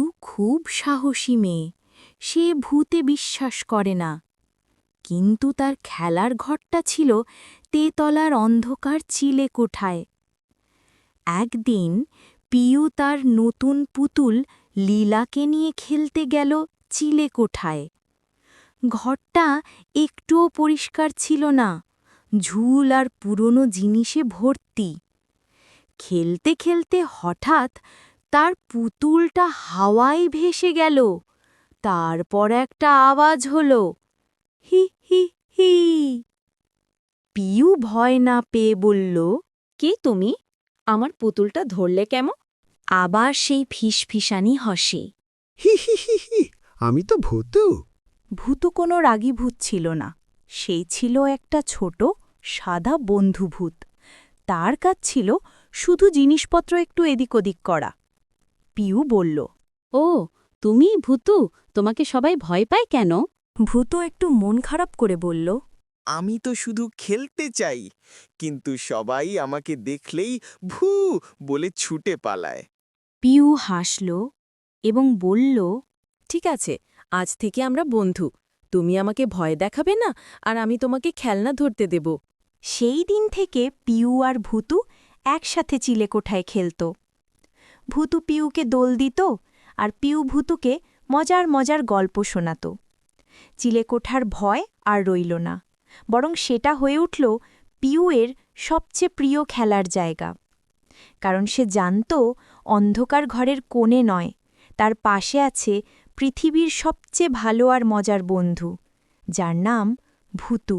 পিউ খুব সাহসী মেয়ে। সে ভূতে বিশ্বাস করে না। কিন্তু তার খেলার ঘরটা ছিল তেতলার অন্ধকার চিলে কোঠায়। একদিন পিউ তার নতুন পুতুল লীলাকে নিয়ে খেলতে গেল চিলে কোঠায়। ঘরটা একটুও পরিষ্কার ছিল না। ঝুল আর পুরনো জিনিসে ভর্তি। খেলতে খেলতে হঠাৎ তার পুতুলটা হাওয়ায় ভেসে গেল। তারপর একটা আওয়াজ হল হি হি হি। পিউ ভয় না পেয়ে বলল কে তুমি? আমার পুতুলটা ধরলে কেমন? আবার সেই ফিসফিসানি হসে। হি হি হি হি আমি তো ভূতু। ভূত কোনো রাগী ভূত ছিল না। সেই ছিল একটা ছোট সাদা বন্ধুভূত তার কাজ ছিল শুধু জিনিসপত্র একটু এদিক ওদিক করা। পিউ বলল ও তুমি ভূতু তোমাকে সবাই ভয় পায় কেন? ভূত একটু মন খারাপ করে বলল আমি তো শুধু খেলতে চাই কিন্তু সবাই আমাকে দেখলেই ভু বলে ছুটে পালায়। পিউ হাসল এবং বলল ঠিক আছে আজ থেকে আমরা বন্ধু তুমি আমাকে ভয় দেখাবে না আর আমি তোমাকে খেলনা ধরতে দেব। সেই দিন থেকে পিউ আর ভূতু একসাথে চিলেকোঠায় খেলত। ভূতু পিউকে দোল দিত আর পিউ ভূতুকে মজার মজার গল্প শোনাত। চিলেকোঠার ভয় আর রইল না। বরং সেটা হয়ে উঠল পিউয়ের সবচেয়ে প্রিয় খেলার জায়গা। কারণ সে জানত অন্ধকার ঘরের কোণে নয়, তার পাশে আছে পৃথিবীর সবচেয়ে ভালো আর মজার বন্ধু, যার নাম ভূতু।